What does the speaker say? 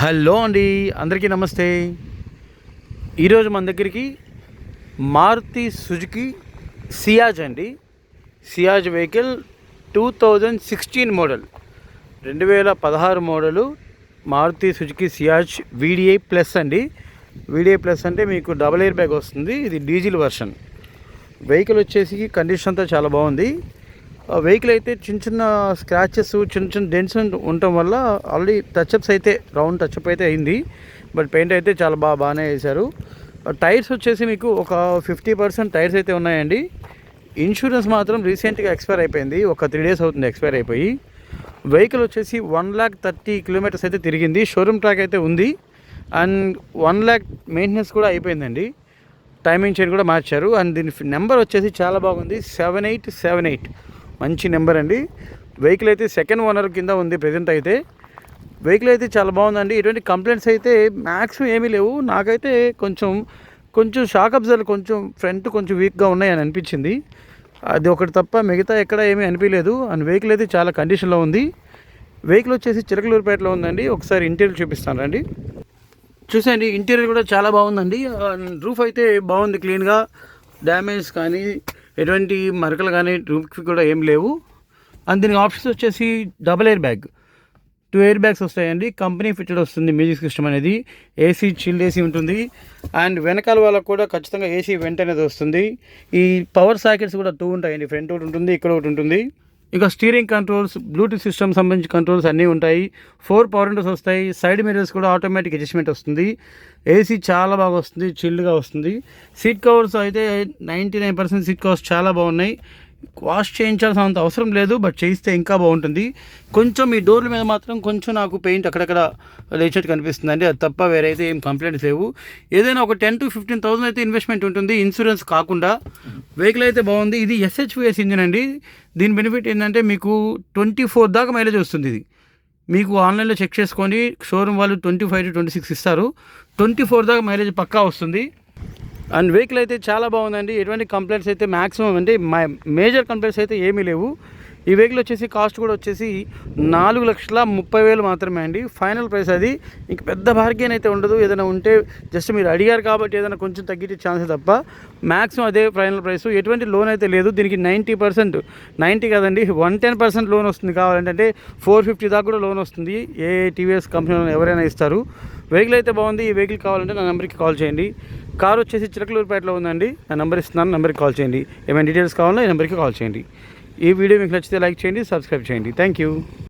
Hello అండి అందరికీ నమస్తే. ఈరోజు మన దగ్గరికి మారుతి సుజుకి సియాజ్ అండి. Ciaz vehicle two thousand sixteen model. రెండు వేల పదహారు model Maruti Suzuki Ciaz VDI plus అండి. వీడిఐ ప్లస్ అంటే మీకు డబల్ ఎయిర్ బ్యాగ్ వస్తుంది ఇది డీజిల్ వర్షన్. వెహికల్ వచ్చేసి కండిషన్ అంతా చాలా బాగుంది. వెహికల్ అయితే చిన్న చిన్న స్క్రాచెస్ చిన్న చిన్న డెంట్స్ ఉండటం వల్ల ఆల్రెడీ టచ్అప్స్ అయితే రౌండ్ టచ్అప్ అయితే అయింది. బట్ పెయింట్ అయితే చాలా బాగా బాగానే వేశారు. టైర్స్ వచ్చేసి మీకు ఒక ఫిఫ్టీ పర్సెంట్ టైర్స్ అయితే ఉన్నాయండి. ఇన్సూరెన్స్ మాత్రం రీసెంట్గా ఎక్స్పైర్ అయిపోయింది. ఒక త్రీ డేస్ అవుతుంది ఎక్స్పైర్ అయిపోయి. వెహికల్ వచ్చేసి వన్ ల్యాక్ థర్టీ కిలోమీటర్స్ అయితే తిరిగింది. షోరూమ్ ట్రాక్ అయితే ఉంది. అండ్ వన్ ల్యాక్ మెయింటెనెన్స్ కూడా అయిపోయిందండి. టైమింగ్ చైన్ కూడా మార్చారు. అండ్ దీని నెంబర్ వచ్చేసి చాలా బాగుంది. సెవెన్ ఎయిట్ సెవెన్ ఎయిట్ మంచి నెంబర్ అండి. వెహికల్ అయితే సెకండ్ ఓనర్ కింద ఉంది ప్రజెంట్ అయితే. వెహికల్ అయితే చాలా బాగుందండి. ఎటువంటి కంప్లైంట్స్ అయితే మ్యాక్సిమం ఏమీ లేవు. నాకైతే కొంచెం కొంచెం షాక్ అబ్జర్వ్ కొంచెం ఫ్రంట్ కొంచెం వీక్గా ఉన్నాయని అనిపించింది. అది ఒకటి తప్ప మిగతా ఎక్కడ ఏమీ అనిపించలేదు. అండ్ వెహికల్ అయితే చాలా కండిషన్లో ఉంది. వెహికల్ వచ్చేసి చిలకలూరుపేటలో ఉందండి. ఒకసారి ఇంటీరియర్ చూపిస్తాను రండి. చూసండి ఇంటీరియర్ కూడా చాలా బాగుందండి. రూఫ్ అయితే బాగుంది క్లీన్గా డ్యామేజ్ కానీ ఎటువంటి మరకలు కానీ రూఫ్కి కూడా ఏం లేవు. అండ్ దీనికి ఆప్షన్స్ వచ్చేసి double air bag. Two air bags వస్తాయండి. కంపెనీ ఫిట్టెడ్ వస్తుంది. మ్యూజిక్ సిస్టమ్ అనేది. ఏసీ చిల్డ్ ఏసీ ఉంటుంది. అండ్ వెనకాల వాళ్ళకు కూడా ఖచ్చితంగా ఏసీ వెంట అనేది వస్తుంది. ఈ పవర్ సాకెట్స్ కూడా టూ ఉంటాయండి. ఫ్రంట్ ఒకటి ఉంటుంది. ఇక్కడ ఒకటి ఉంటుంది. ఇక స్టీరింగ్ కంట్రోల్స్ బ్లూటూత్ సిస్టమ్ సంబంధించి కంట్రోల్స్ అన్నీ ఉంటాయి. ఫోర్ పవర్ విండోస్ వస్తాయి. సైడ్ మిరర్స్ కూడా ఆటోమేటిక్ అడ్జస్ట్మెంట్ వస్తుంది. ఏసీ చాలా బాగా వస్తుంది. చిల్డ్గా వస్తుంది. సీట్ కవర్స్ అయితే ninety nine percent seat covers చాలా బాగున్నాయి. వాష్ చేయించాల్సిన అంత అవసరం లేదు బట్ చేయిస్తే ఇంకా బాగుంటుంది. కొంచెం ఈ డోర్ల మీద మాత్రం కొంచెం నాకు పెయింట్ అక్కడక్కడ లేచినట్టు కనిపిస్తుంది అండి అది తప్ప వేరే అయితే ఏం కంప్లైంట్స్ లేవు. ఏదైనా ఒక టెన్ టు ఫిఫ్టీన్ థౌసండ్ అయితే ఇన్వెస్ట్మెంట్ ఉంటుంది. ఇన్సూరెన్స్ కాకుండా వెహికల్ అయితే బాగుంది. ఇది ఎస్హెచ్విఎస్ ఇంజిన్ అండి. దీని బెనిఫిట్ ఏంటంటే మీకు ట్వంటీ ఫోర్ దాకా మైలేజ్ వస్తుంది ఇది. మీకు ఆన్లైన్లో చెక్ చేసుకొని షోరూమ్ వాళ్ళు twenty five to twenty six ఇస్తారు. ట్వంటీ ఫోర్ దాకా మైలేజ్ పక్కా వస్తుంది. అండ్ వెహికల్ అయితే చాలా బాగుందండి. ఎటువంటి కంప్లైంట్స్ అయితే మ్యాక్సిమం అంటే మేజర్ కంప్లైంట్స్ అయితే ఏమీ లేవు. ఈ వెహికల్ వచ్చేసి కాస్ట్ కూడా వచ్చేసి నాలుగు లక్షల ముప్పై వేలు మాత్రమే అండి. ఫైనల్ ప్రైస్ అది. ఇంక పెద్ద బార్గెన్ అయితే ఉండదు. ఏదైనా ఉంటే జస్ట్ మీరు అడిగారు కాబట్టి ఏదైనా కొంచెం తగ్గించే ఛాన్స్ తప్ప. మ్యాక్సిమం అదే ఫైనల్ ప్రైస్ ఎటువంటి లోన్ అయితే లేదు. దీనికి నైంటీ పర్సెంట్ నైంటీ కదండి. వన్ టెన్ పర్సెంట్ లోన్ వస్తుంది కావాలంటే ఫోర్ ఫిఫ్టీ దాకా కూడా లోన్ వస్తుంది. ఏ టీవీఎస్ కంపెనీలో ఎవరైనా ఇస్తారు. వెహికల్ అయితే బాగుంది. ఈ వెహికల్ కావాలంటే నా నెంబర్కి కాల్ చేయండి. కార్ వచ్చేసి చిలకలూరుపేటలో ఉందండి. నా నెంబర్ ఇస్తున్నాను. నెంబర్కి కాల్ చేయండి. ఏమైనా డీటెయిల్స్ కావాలో ఈ నెంబర్కి కాల్ చేయండి. ఈ వీడియో మీకు నచ్చితే లైక్ చేయండి సబ్స్క్రైబ్ చేయండి. Thank you